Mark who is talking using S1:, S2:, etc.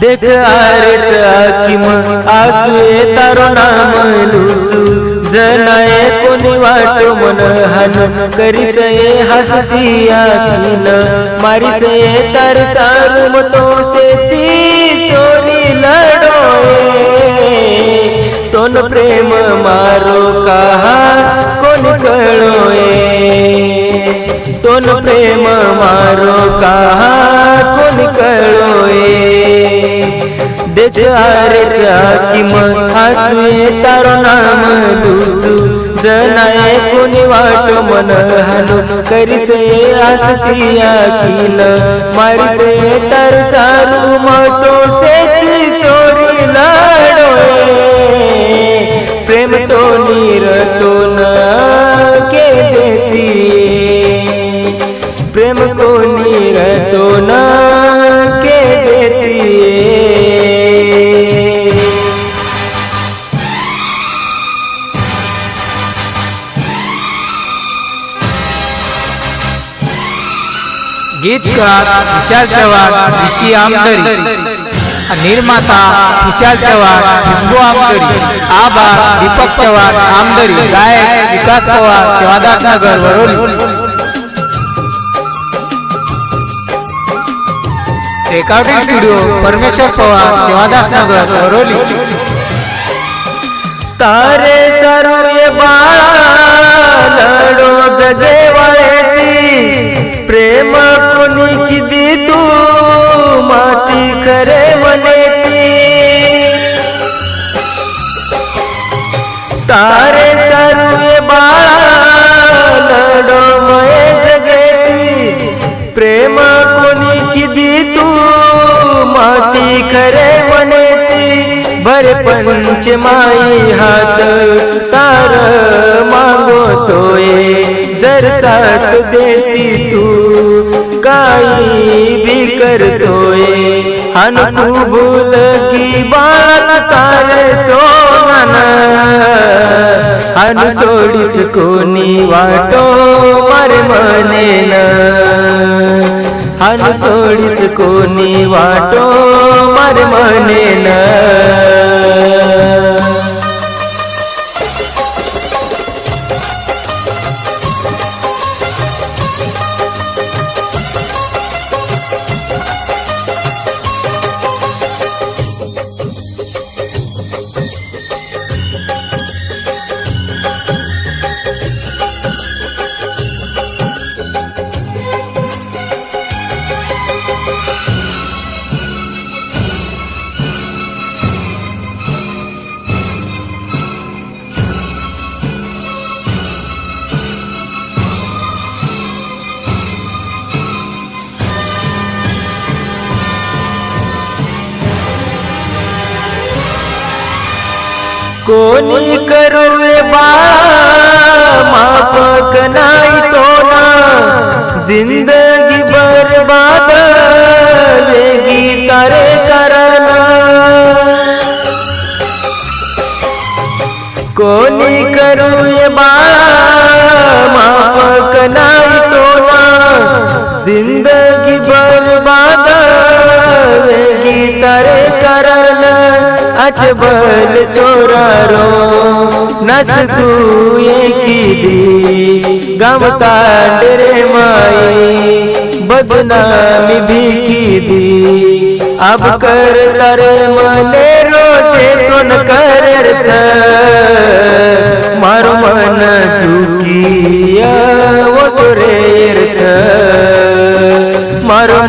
S1: देख आरेच किम आसू तारो नाम लुचू जनाए कोणी वाटो मन हान करिसे हससिया किन मारिसे तर सारू मतो से ती चोरी लडोए तोन प्रेम मारो कहा कोण कळोए। तोन प्रेम मारो कहा कोण कळोए। देख आरेचा किम हसवे तारो नाम लुचू. जनाए कोणी वाटो मन हानु. करिसे आससिया किन मारिसे तर सारू मतो से
S2: गीतकार विशाल चव्हाण ऋषी आमदरी. निर्माता विशाल चव्हाण खुशबू आमदरी. आभार दीपक चव्हाण आमदरी. गायक Vikas Pawar Shivadas Nagar Varolii recording studio Parmeshwar Pawar Shivadas Nagar Varolii
S1: तारे सर्व बाळा लडो जजेवायती प्रेम कोणी किती पंच माई हात तार मागोतोय. जर साथ देती तू काही भी करतोय. हन भूल की बाळ तार सोना अनु सोडीस कोणी वाटो मारे मनेन हन सोडीस कोणी वाटो मारे मनेन कोणी करू बाळा माफक नाही तो ना जिंदगी बर्बाद वेगी तारे करना। कोणी करू बाळा माफक नाही तो ना जिंदगी अच बल चोरारो नस सुए की दी गमता तेरे माई बदनामी भी की दी अब कर तारे मने रोजे तोन कर मारो मन चुकी वो सुरेर मारो